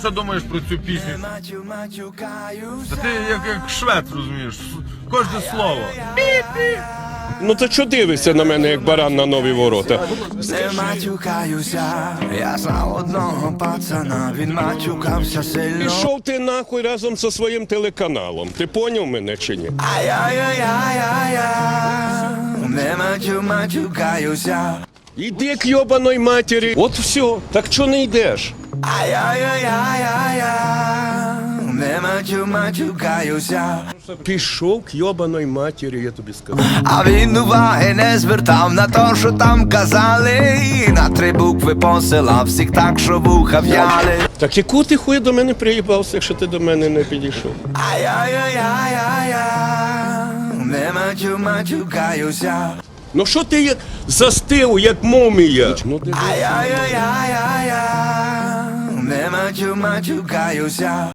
Що думаєш про цю пісню? Та ти як, як швед розумієш, кожне слово. Ну то що дивишся на мене, як баран на нові ворота? Не матюкаюся, я знав одного пацана, він матюкався сильно. Пішов ти нахуй разом зі своїм телеканалом. Ти поняв мене чи ні? Ай-яй-яй-яй-яй, не матю, матюкаюся. Іди к йобаної матері. От все. Так чого не йдеш? Ай-яй-яй-яй-яй, не. Пішов к йобаної матері, я тобі сказав. А він уваги не звертав на то, що там казали. І на три букви посилав всіх так, що вуха в'яли. Так яку ти хуй до мене приїбався, якщо ти до мене не підійшов? Ай-яй-яй-яй-яй, не матю, матюкаюся. Ну що ти як застив, як мумія? Ну ти... Ай-яй-яй-яй-яй, не мачу матюкаюся.